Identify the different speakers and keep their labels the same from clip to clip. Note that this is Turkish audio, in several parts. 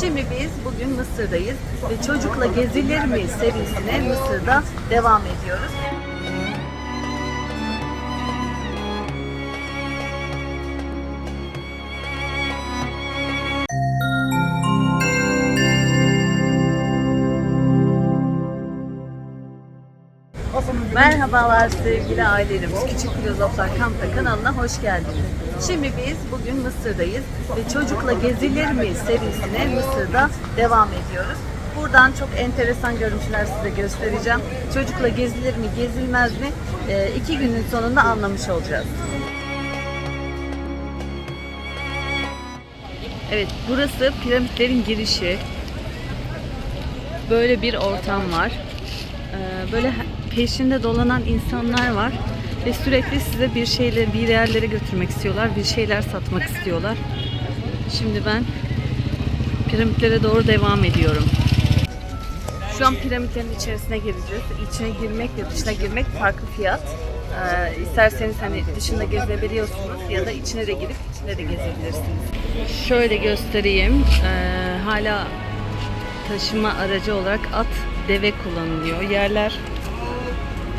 Speaker 1: Şimdi biz bugün Mısır'dayız ve Çocukla Gezilir mi serisine Mısır'da devam ediyoruz. Merhabalar sevgili ailelerimiz. Küçük Filozoflar Kamp'ta kanalına hoş geldiniz. Şimdi biz bugün Mısır'dayız ve Çocukla Gezilir mi serisine Mısır'da devam ediyoruz. Buradan çok enteresan görüntüler size göstereceğim. Çocukla gezilir mi, gezilmez mi? Ee, iki günün sonunda anlamış olacağız. Evet, burası piramitlerin girişi. Böyle bir ortam var. Ee, böyle peşinde dolanan insanlar var ve sürekli size bir şeyleri bir yerlere götürmek istiyorlar, bir şeyler satmak istiyorlar. Şimdi ben piramitlere doğru devam ediyorum. Şu an piramitlerin içerisine gireceğiz. İçine girmekle dışına girmek farklı fiyat. Ee, isterseniz hani dışında gezebiliyorsunuz ya da içine de girip içine de gezebilirsiniz. Şöyle göstereyim. Ee, hala taşıma aracı olarak at, deve kullanılıyor. Yerler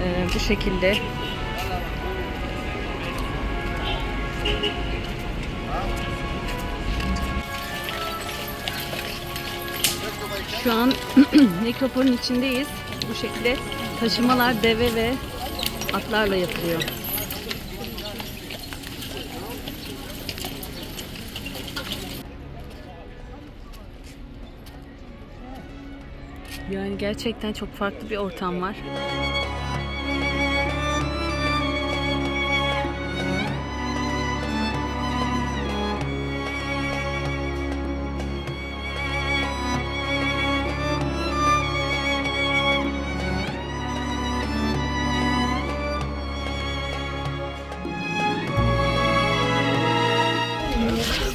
Speaker 1: e, bu şekilde. Şu an nekropolün içindeyiz. Bu şekilde taşımalar deve ve atlarla yapılıyor. Yani gerçekten çok farklı bir ortam var.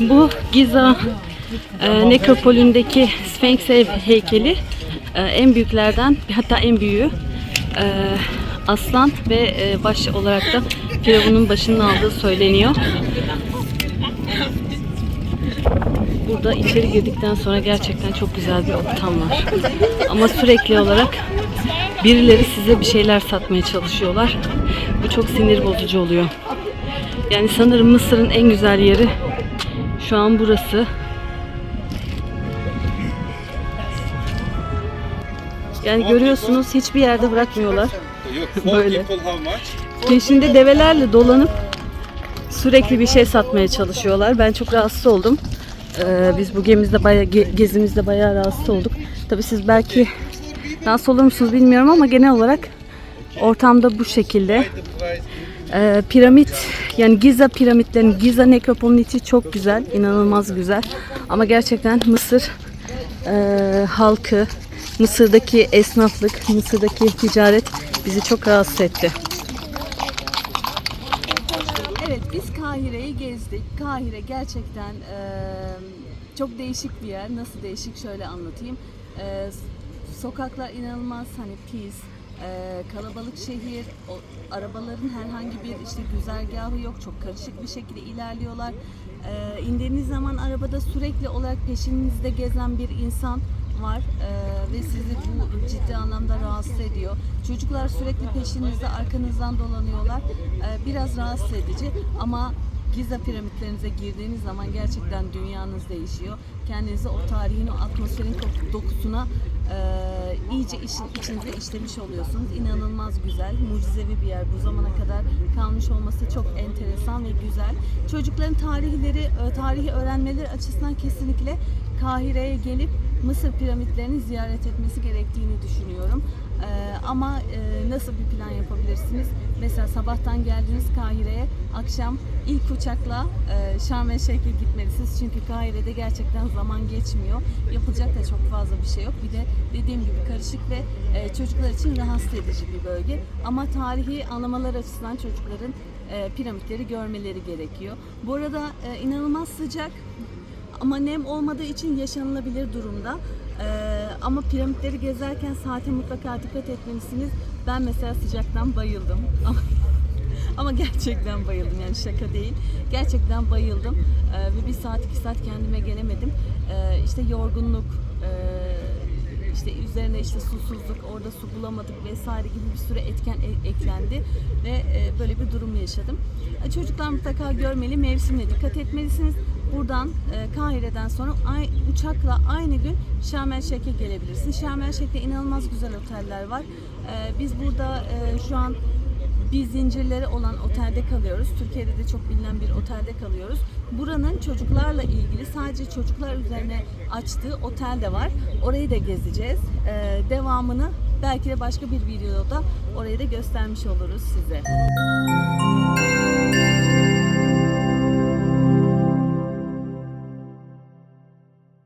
Speaker 1: Bu Giza e, nekropolündeki Sphinx heykeli e, en büyüklerden hatta en büyüğü e, aslan ve e, baş olarak da Firavun'un başının aldığı söyleniyor. Burada içeri girdikten sonra gerçekten çok güzel bir ortam var. Ama sürekli olarak birileri size bir şeyler satmaya çalışıyorlar. Bu çok sinir bozucu oluyor. Yani sanırım Mısır'ın en güzel yeri şu an burası. Yani görüyorsunuz hiçbir yerde bırakmıyorlar. Böyle. Peşinde develerle dolanıp sürekli bir şey satmaya çalışıyorlar. Ben çok rahatsız oldum. Ee, biz bu gemimizde bayağı ge- gezimizde bayağı rahatsız olduk. Tabii siz belki rahatsız olur musunuz bilmiyorum ama genel olarak ortamda bu şekilde. Ee, piramit yani Giza piramitlerinin Giza nekropolünün içi çok güzel, inanılmaz güzel. Ama gerçekten Mısır e, halkı, Mısır'daki esnaflık, Mısır'daki ticaret bizi çok rahatsız etti. Evet biz Kahire'yi gezdik. Kahire gerçekten e, çok değişik bir yer. Nasıl değişik şöyle anlatayım. E, sokaklar inanılmaz hani pis, e, kalabalık şehir, o, arabaların herhangi bir işte güzergahı yok. Çok karışık bir şekilde ilerliyorlar. E, indiğiniz zaman arabada sürekli olarak peşinizde gezen bir insan var e, ve sizi bu ciddi anlamda rahatsız ediyor. Çocuklar sürekli peşinizde arkanızdan dolanıyorlar. E, biraz rahatsız edici ama Giza piramitlerinize girdiğiniz zaman gerçekten dünyanız değişiyor. Kendinizi o tarihin, o atmosferin dokusuna e, iyice işin içinize işlemiş oluyorsunuz. İnanılmaz güzel, mucizevi bir yer. Bu zamana kadar kalmış olması çok enteresan ve güzel. Çocukların tarihleri, tarihi öğrenmeleri açısından kesinlikle Kahire'ye gelip Mısır piramitlerini ziyaret etmesi gerektiğini düşünüyorum. Ee, ama e, nasıl bir plan yapabilirsiniz? Mesela sabahtan geldiniz Kahire'ye, akşam ilk uçakla e, Şarm El Şeyh'e gitmelisiniz. Çünkü Kahire'de gerçekten zaman geçmiyor. Yapılacak da çok fazla bir şey yok. Bir de dediğim gibi karışık ve e, çocuklar için rahatsız edici bir bölge. Ama tarihi anlamalar açısından çocukların e, piramitleri görmeleri gerekiyor. Bu arada e, inanılmaz sıcak. Ama nem olmadığı için yaşanılabilir durumda. Ee, ama piramitleri gezerken saate mutlaka dikkat etmelisiniz. Ben mesela sıcaktan bayıldım. Ama, gerçekten bayıldım yani şaka değil. Gerçekten bayıldım Ee, ve bir saat iki saat kendime gelemedim. Ee, işte yorgunluk, işte üzerine işte susuzluk, orada su bulamadık vesaire gibi bir sürü etken e- eklendi ve e, böyle bir durum yaşadım. E, Çocuklar mutlaka görmeli, mevsimine dikkat etmelisiniz. Buradan e, Kahire'den sonra ay, uçakla aynı gün Şarm El Şeyh'e gelebilirsiniz. Şarm El Şeyh'te inanılmaz güzel oteller var. E, biz burada e, şu an bir zincirleri olan otelde kalıyoruz. Türkiye'de de çok bilinen bir otelde kalıyoruz. Buranın çocuklarla ilgili sadece çocuklar üzerine açtığı otel de var. Orayı da gezeceğiz. Ee, devamını belki de başka bir videoda orayı da göstermiş oluruz size.